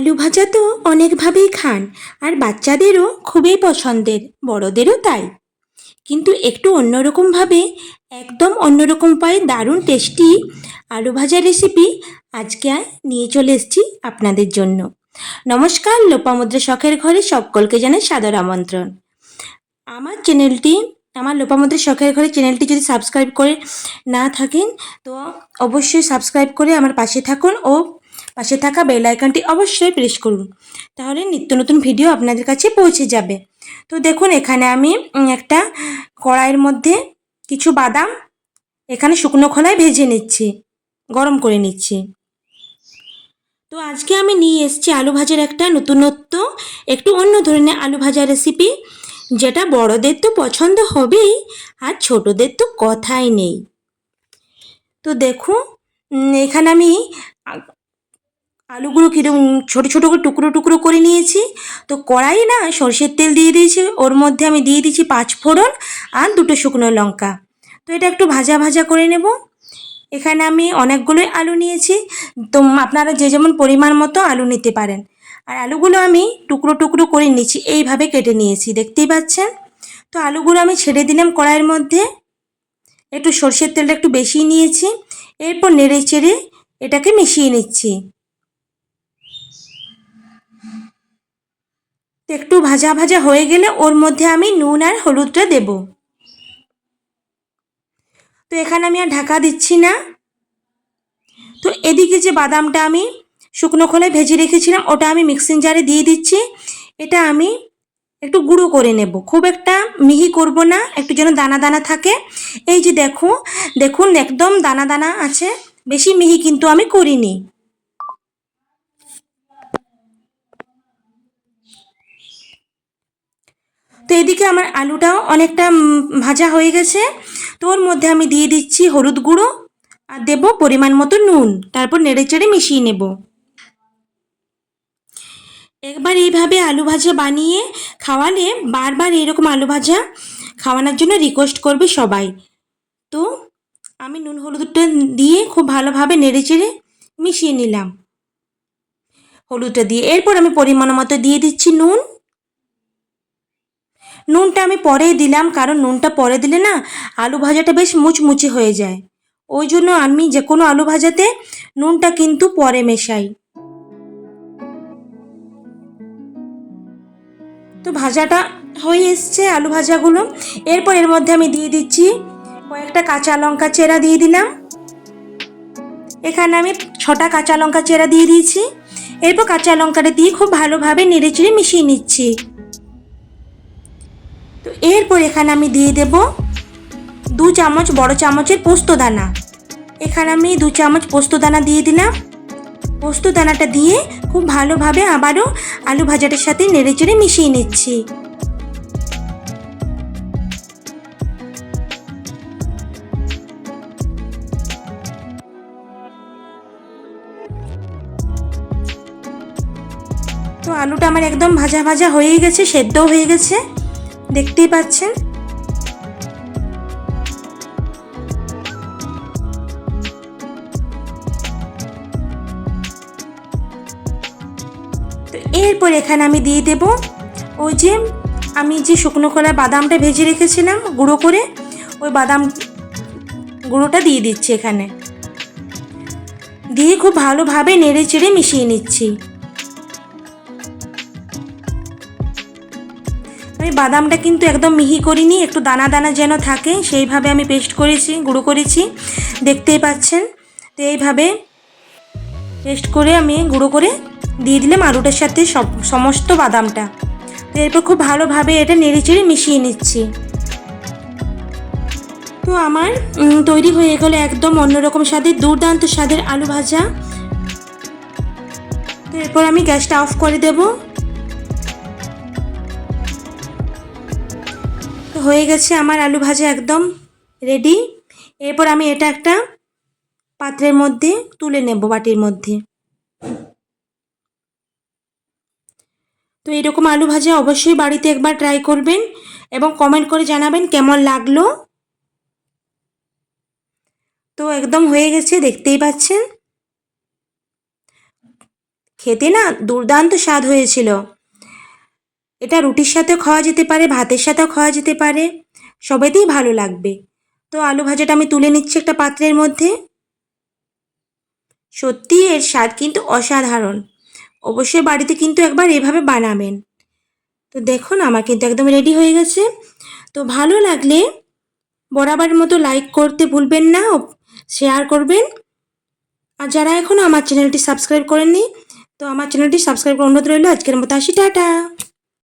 আলু ভাজা তো অনেকভাবেই খান, আর বাচ্চাদেরও খুবই পছন্দের, বড়দেরও তাই। কিন্তু একটু অন্যরকমভাবে, একদম অন্যরকম উপায়ে দারুণ টেস্টি আলু ভাজা রেসিপি আজকে নিয়ে চলে এসেছি আপনাদের জন্য। নমস্কার, লোপামুদ্রা শখের ঘরে সকলকে জানাই সাদর আমন্ত্রণ। আমার চ্যানেলটি, আমার লোপামুদ্রা শখের ঘরে চ্যানেলটি যদি সাবস্ক্রাইব করে না থাকেন, তো অবশ্যই সাবস্ক্রাইব করে আমার পাশে থাকুন ও পাশে থাকা বেল আইকনটি অবশ্যই প্রেস করুন, তাহলে নিত্য নতুন ভিডিও আপনাদের কাছে পৌঁছে যাবে। তো দেখুন, এখানে আমি একটা কড়াইয়ের মধ্যে কিছু বাদাম, এখানে শুকনো খোলায় ভেজে নিচ্ছি, গরম করে নিচ্ছি। তো আজকে আমি নিয়ে এসেছি আলু ভাজার একটা নতুনত্ব, একটু অন্য ধরনের আলু ভাজা রেসিপি যেটা বড়দের তো পছন্দ হবেই, আর ছোটদের তো কথাই নেই। তো দেখুন এখানে আমি আলুগুলো কীরকম ছোটো ছোটো করে টুকরো টুকরো করে নিয়েছি। তো কড়াই না সর্ষের তেল দিয়ে দিয়েছি, ওর মধ্যে আমি দিয়ে দিয়েছি পাঁচ ফোড়ন আর দুটো শুকনো লঙ্কা। তো এটা একটু ভাজা ভাজা করে নেব। এখানে আমি অনেকগুলোই আলু নিয়েছি। তো আপনারা যে যেমন পরিমাণ মতো আলু নিতে পারেন। আর আলুগুলো আমি টুকরো টুকরো করে নিয়েছি, এইভাবে কেটে নিয়েছি, দেখতেই পাচ্ছেন? তো আলুগুলো আমি ছেড়ে দিলাম কড়াইয়ের মধ্যে। একটু সর্ষের তেলটা একটু বেশি নিয়েছি। এরপর নেড়ে চেড়ে এটাকে মিশিয়ে নিচ্ছি। একটু ভাজা ভাজা হয়ে গেলে ওর মধ্যে আমি নুন আর হলুদটা দেব। তো এখানে আমি আর ঢাকা দিচ্ছি না। তো এদিকে যে বাদামটা আমি শুকনো খোলায় ভেজে রেখেছিলাম, ওটা আমি মিক্সিং জারে দিয়ে দিচ্ছি। এটা আমি একটু গুঁড়ো করে নেব। খুব একটা মিহি করব না, একটু যেন দানা দানা থাকে। এই যে দেখো, দেখুন, একদম দানা দানা আছে। বেশি মিহি কিন্তু আমি করিনি। তো এদিকে আমার আলুটাও অনেকটা ভাজা হয়ে গেছে। তো ওর মধ্যে আমি দিয়ে দিচ্ছি হলুদ গুঁড়ো আর দেবো পরিমাণ মতো নুন। তারপর নেড়ে চেড়ে মিশিয়ে নেব। একবার এইভাবে আলু ভাজা বানিয়ে খাওয়ালে বারবার এরকম আলু ভাজা খাওয়ানোর জন্য রিকোয়েস্ট করবে সবাই। তো আমি নুন হলুদটা দিয়ে খুব ভালোভাবে নেড়ে চেড়ে মিশিয়ে নিলাম। হলুদটা দিয়ে এরপর আমি পরিমাণ মতো দিয়ে দিচ্ছি নুন। নুনটা আমি পরেই দিলাম, কারণ নুনটা পরে দিলে না আলু ভাজাটা বেশ মুচমুচে হয়ে যায়। ওই জন্য আমি যে কোনো আলু ভাজাতে নুনটা কিন্তু পরে মেশাই। তো ভাজাটা হয়ে এসছে আলু ভাজাগুলো। এরপর এর মধ্যে আমি দিয়ে দিচ্ছি কয়েকটা কাঁচা লঙ্কা চেরা দিয়ে দিলাম। এখানে আমি ছটা কাঁচা লঙ্কা চেরা দিয়ে দিয়েছি। এরপর কাঁচা লঙ্কাটা দিয়ে খুব ভালোভাবে নেড়ে চেড়ে মিশিয়ে নিচ্ছি। তো এরপর এখানে আমি দিয়ে দেব দু চামচ, বড় চামচের পোস্ত দানা। এখানে আমি দু চামচ পোস্ত দানা দিয়ে দিলাম। পোস্ত দানাটা দিয়ে খুব ভালোভাবে আবারও আলু ভাজাটার সাথে নেড়ে চেড়ে মিশিয়ে নিচ্ছি। তো আলুটা আমার একদম ভাজা ভাজা হয়েই গেছে, সেদ্ধও হয়ে গেছে। দেখতেই পাচ্ছেন? তো এরপর এখানে আমি দিয়ে দেব ওই যে আমি যে শুকনো কলার বাদামটা ভেজে রেখেছিলাম গুঁড়ো করে, ওই বাদাম গুঁড়োটা দিয়ে দিচ্ছি এখানে। দিয়ে খুব ভালোভাবে নেড়ে চেড়ে মিশিয়ে নিচ্ছি। আমি বাদামটা কিন্তু একদম মিহি করিনি, একটু দানা দানা যেন থাকে, সেইভাবে আমি পেস্ট করেছি, গুঁড়ো করেছি, দেখতেই পাচ্ছেন? তো এইভাবে পেস্ট করে আমি গুঁড়ো করে দিয়ে দিলাম আলুটার সাথে সব, সমস্ত বাদামটা। তো এরপর খুব ভালোভাবে এটা নেড়ে চেড়ে মিশিয়ে নিচ্ছি। তো আমার তৈরি হয়ে গেল একদম অন্যরকম স্বাদের, দুর্দান্ত স্বাদের আলু ভাজা। তো এরপর আমি গ্যাসটা অফ করে দেবো। হয়ে গেছে আমার আলু ভাজা একদম রেডি এরপর আমি এটা একটা পাত্রের মধ্যে তুলে নেব বাটির মধ্যে। তো এরকম আলু ভাজা অবশ্যই বাড়িতে একবার ট্রাই করবেন এবং কমেন্ট করে জানাবেন কেমন লাগল। তো একদম হয়ে গেছে, দেখতেই পাচ্ছেন। খেতে না দুর্দান্ত স্বাদ হয়েছিল। এটা রুটির সাথেও খাওয়া যেতে পারে, ভাতের সাথেও খাওয়া যেতে পারে, সবেতেই ভালো লাগবে। তো আলু ভাজাটা আমি তুলে নিচ্ছি একটা পাত্রের মধ্যে। সত্যি এর স্বাদ কিন্তু অসাধারণ। অবশ্যই বাড়িতে কিন্তু একবার এভাবে বানাবেন। তো দেখুন, আমার কিন্তু একদম রেডি হয়ে গেছে। তো ভালো লাগলে বরাবর মতো লাইক করতে ভুলবেন না শেয়ার করবেন। আর যারা এখনও আমার চ্যানেলটি সাবস্ক্রাইব করেননি, তো আমার চ্যানেলটি সাবস্ক্রাইব করে অনুরোধ রইল। আজকের মতো আসি, টাটা।